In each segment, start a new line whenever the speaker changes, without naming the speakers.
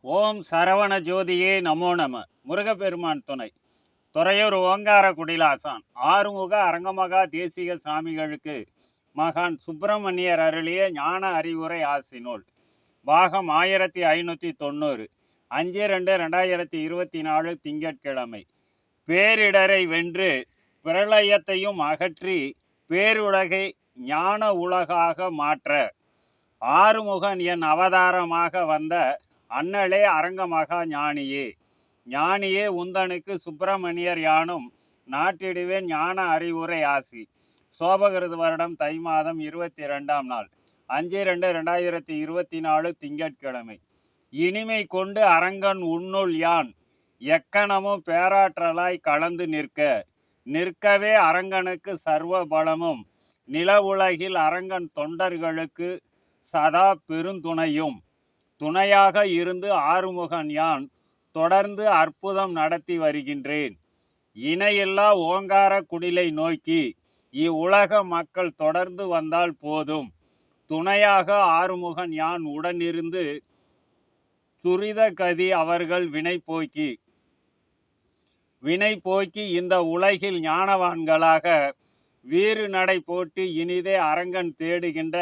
ஓம் சரவண ஜோதியே நமோ நம. முருகப்பெருமான் துணை. துறையூர் ஓங்கார குடிலாசான். ஆறுமுக அரங்கமகா தேசிக சாமிகளுக்கு மகான் சுப்பிரமணியர் அருளிய ஞான அறிவுரை ஆசி நூல் பாகம் ஆயிரத்தி ஐநூற்றி தொண்ணூறு. அஞ்சு ரெண்டு ரெண்டாயிரத்தி இருபத்தி நாலு திங்கட்கிழமை. பேரிடரை வென்று பிரளயத்தையும் அகற்றி பேருலகை ஞான உலகாக மாற்ற. ஆறுமுகன் என் அவதாரமாக வந்த அண்ணலே அரங்கமகா ஞானியே. ஞானியே உந்தனுக்கு சுப்பிரமணியர் யானும் நாட்டிடுவேன் ஞான அறிவுரை ஆசி. சோபகிருது வருடம் தை மாதம் இருபத்தி ரெண்டாம் நாள். அஞ்சு ரெண்டு ரெண்டாயிரத்தி இருபத்தி நாலு திங்கட்கிழமை. இனிமை கொண்டு அரங்கன் உன்னுள் யான். எக்கணமும் பேராற்றலாய் கலந்து நிற்க. நிற்கவே அரங்கனுக்கு சர்வ பலமும். நில உலகில் அரங்கன் தொண்டர்களுக்கு சதா பெருந்துணையும். துணையாக இருந்து ஆறுமுகன் யான் தொடர்ந்து அற்புதம் நடத்தி வருகின்றேன். இணையில்லா ஓங்கார குடிலை நோக்கி இவ்வுலக மக்கள் தொடர்ந்து வந்தால் போதும். துணையாக ஆறுமுகன் யான் உடனிருந்து துரித கதி அவர்கள் வினை போக்கி வினை போக்கி இந்த உலகில் ஞானவான்களாக வீறு நடை போட்டு இனிதே அரங்கன் தேடுகின்ற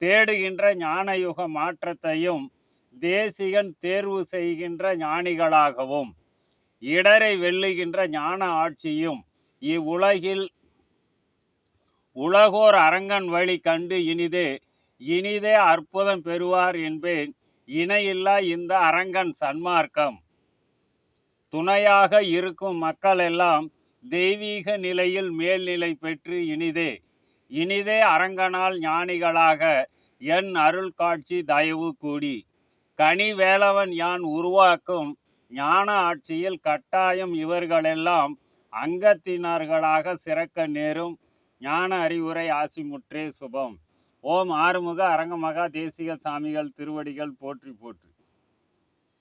தேடுகின்ற ஞானயுக மாற்றத்தையும் தேசிகன் தேர்வு செய்கின்ற ஞானிகளாகவும் இடரை வெல்லுகின்ற ஞான ஆட்சியும் இவ்வுலகில் உலகோர் அரங்கன் வழி கண்டு இனிதே இனிதே அற்புதம் பெறுவார் என்பேன். இணையில்லா இந்த அரங்கன் சன்மார்க்கம். துணையாக இருக்கும் மக்கள் எல்லாம் தெய்வீக நிலையில் மேல்நிலை பெற்று இனிதே இனிதே அரங்கனால் ஞானிகளாக என் அருள் காட்சி தயவு கூடி. கனி வேலவன் யான் உருவாக்கும் ஞான ஆட்சியில் கட்டாயம் இவர்களெல்லாம் அங்கத்தினர்களாக சிறக்க நேரும். ஞான அறிவுரை ஆசிமுற்றே சுபம். ஓம் ஆறுமுக அரங்கமகா தேசிக சாமிகள் திருவடிகள் போற்றி போற்றி.